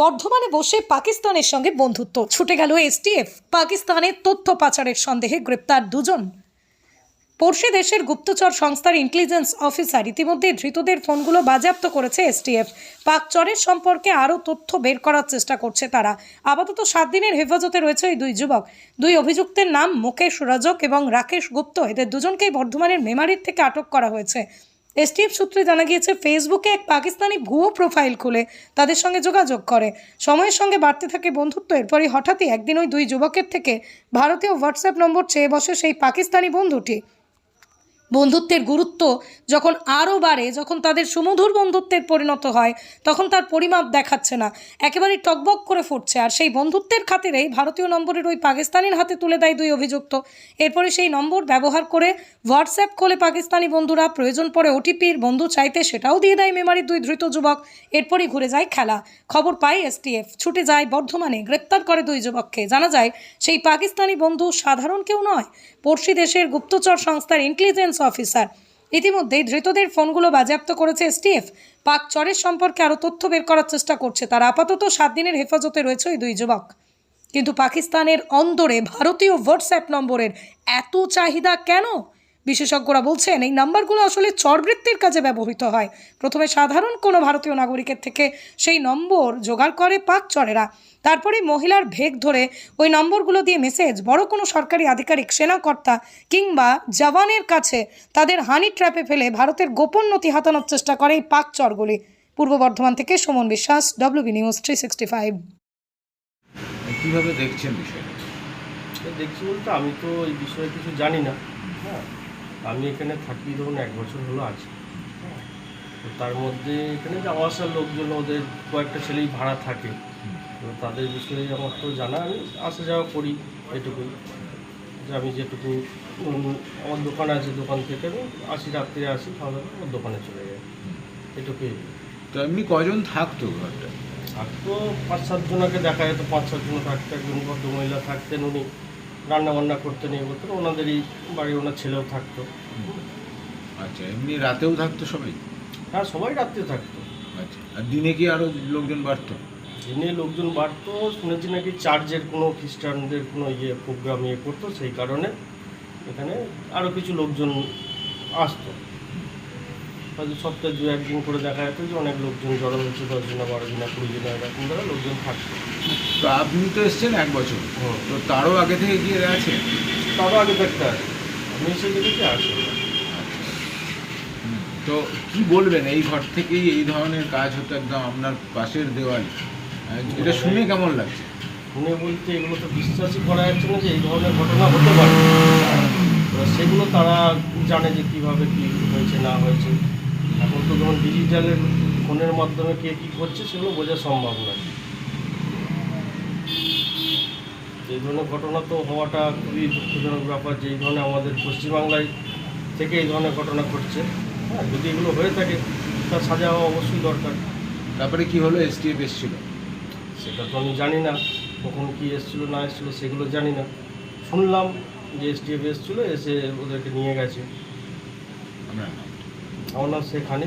বর্ধমানে বসে পাকিস্তানের সঙ্গে বন্ধুত্ব। ছুটে গেল এসটিএফ। পাকিস্তানের তথ্য পাচারের সন্দেহে গ্রেপ্তার দুজন। পড়শি দেশের গুপ্তচর সংস্থার ইন্টেলিজেন্স অফিসার ইতিমধ্যে ধৃতদের ফোনগুলো বাজেয়াপ্ত করেছে এসটিএফ। পাক চরের সম্পর্কে আরও তথ্য বের করার চেষ্টা করছে তারা। আপাতত সাত দিনের হেফাজতে রয়েছে ওই দুই যুবক। দুই অভিযুক্তের নাম মুকেশ রজক এবং রাকেশ গুপ্ত। এদের দুজনকেই বর্ধমানের মেমারির থেকে আটক করা হয়েছে। এসটিএফ সূত্রে জানা গিয়েছে, ফেসবুকে এক পাকিস্তানি ভুয়ো প্রোফাইল খুলে তাদের সঙ্গে যোগাযোগ করে। সময়ের সঙ্গে বাড়তে থাকে বন্ধুত্ব। এরপরই হঠাৎই একদিন ওই দুই যুবকের থেকে ভারতীয় হোয়াটসঅ্যাপ নম্বর চেয়ে বসে সেই পাকিস্তানি বন্ধুটি। বন্ধুত্বের গুরুত্ব যখন আরও বাড়ে, যখন তাদের সুমধুর বন্ধুত্বের পরিণত হয়, তখন তার পরিমাপ দেখাচ্ছে না। একেবারে টকবক করে ফুটছে। আর সেই বন্ধুত্বের খাতিরেই ভারতীয় নম্বরের ওই পাকিস্তানির হাতে তুলে দেয় দুই অভিযুক্ত। এরপরে সেই নম্বর ব্যবহার করে হোয়াটসঅ্যাপ খোলে পাকিস্তানি বন্ধুরা, প্রয়োজন পড়ে ওটিপির বন্ধু চাইতে সেটাও দিয়ে দেয় মেমারির দুই ধৃত যুবক। এরপরই ঘুরে যায় খেলা। খবর পায় এসটিএফ। ছুটে যায় বর্ধমানে, গ্রেপ্তার করে দুই যুবককে। জানা যায়, সেই পাকিস্তানি বন্ধু সাধারণ কেউ নয়। পড়শি দেশের গুপ্তচর সংস্থার ইন্টেলিজেন্স অফিসার ইতিমধ্যেই ধৃতদের ফোনগুলো বাজেয়াপ্ত করেছে এসটিএফ। পাক চরের সম্পর্কে আরও তথ্য বের করার চেষ্টা করছে। তারা আপাতত সাত দিনের হেফাজতে রয়েছে ওই দুই যুবক। কিন্তু পাকিস্তানের অন্দরে ভারতীয় হোয়াটসঅ্যাপ নম্বরের এত চাহিদা কেন? বিশেষজ্ঞরা বলছেন এই নাম্বারগুলো আসলে চরবৃত্তির কাজে ব্যবহৃত হয়। প্রথমে সাধারণ কোনো ভারতীয় নাগরিকের থেকে সেই নম্বর জোগাড় করে পাক চরেরা। তারপরে মহিলার ভেগ ধরে ওই নম্বরগুলো দিয়ে মেসেজ বড় কোনো সরকারি আধিকারিক সেনাকর্তা কিংবা জওয়ানের কাছে তাদের হানি ট্র্যাপে ফেলে ভারতের গোপন নথি হাতানোর চেষ্টা করে এই পাক চরগুলি। পূর্ব বর্ধমান থেকে Suman Biswas WB news three sixty five কীভাবে দেখছেন বিষয়টা? দেখছি বলতে আমি তো এই বিষয়ে কিছু জানি না। হ্যাঁ। আমি এখানে থাকি ধরুন এক বছর হলো আছি। হ্যাঁ। তো তার মধ্যে এখানে যাওয়া আসার লোকজন ওদের কয়েকটা ছেলেই ভাড়া থাকে। তো তাদের বিষয়ে আমার তো জানা আমি আসা যাওয়া করি এটুকুই। যে আমি যেটুকু আমার দোকান আছে দোকান থেকে আমি আসি রাত্রে আসি খাওয়া দাওয়া আমার দোকানে চলে যাই এটুকুই। তো এমনি কজন থাকতো ঘরটা? থাকতো পাঁচ সাতজনকে দেখা যেত পাঁচ সাতজন থাকতো একজন ভদ্র মহিলা থাকতেন উনি। রান্না বান্না করতেন এই করতেন ওনাদেরই বাড়ি ওনার ছেলেও থাকতো। আচ্ছা এমনি রাতেও থাকতো সবাই? হ্যাঁ সবাই রাত্রে থাকতো। আচ্ছা আর দিনে কি আরও লোকজন বাড়তো? দিনে লোকজন বাড়তো শুনেছি নাকি চার্চের কোনো খ্রিস্টানদের কোনো ইয়ে প্রোগ্রাম ইয়ে করতো সেই কারণে এখানে আরও কিছু লোকজন আসতো। হয়তো সপ্তাহে দু একদিন করে দেখা যেত যে অনেক লোকজন জড়ো হচ্ছে দশ জনা বারো জনা কুড়ি জনা এরকম ধরে লোকজন থাকতো তো আপনি তো এসছেন এক বছর। তো তারও আগে থেকে গিয়ে আছে? তারও আগে দেখতে আসে আমি এসে দেখেছি আসে তো কি বলবেন এই ঘর থেকেই এই ধরনের কাজ হতো একদম আপনার পাশের দেওয়াল। এটা শুনে কেমন লাগছে? শুনে বলতে এগুলো তো বিশ্বাসই করা যাচ্ছে না যে এই ধরনের ঘটনা হতে পারে। সেগুলো তারা জানে যে কীভাবে কি হয়েছে না হয়েছে। এখন তো ধরুন ডিজিটালের ফোনের মাধ্যমে কে কী করছে সেগুলো বোঝা সম্ভব নয়। এই ধরনের ঘটনা তো হওয়াটা খুবই দুঃখজনক ব্যাপার যে এই ধরনের আমাদের পশ্চিমবাংলায় থেকে এই ধরনের ঘটনা ঘটছে। হ্যাঁ যদি এগুলো হয়ে থাকে তার সাজা হওয়া অবশ্যই দরকার। তারপরে কি হলো? এসটিএফ এসেছিল। সেটা তো আমি জানি না কখন কি এসেছিল না এসেছিল সেগুলো জানি না। শুনলাম যে এসটিএফ এসেছিল এসে ওদেরকে নিয়ে গেছে। আপনার নাম আমার সেখানে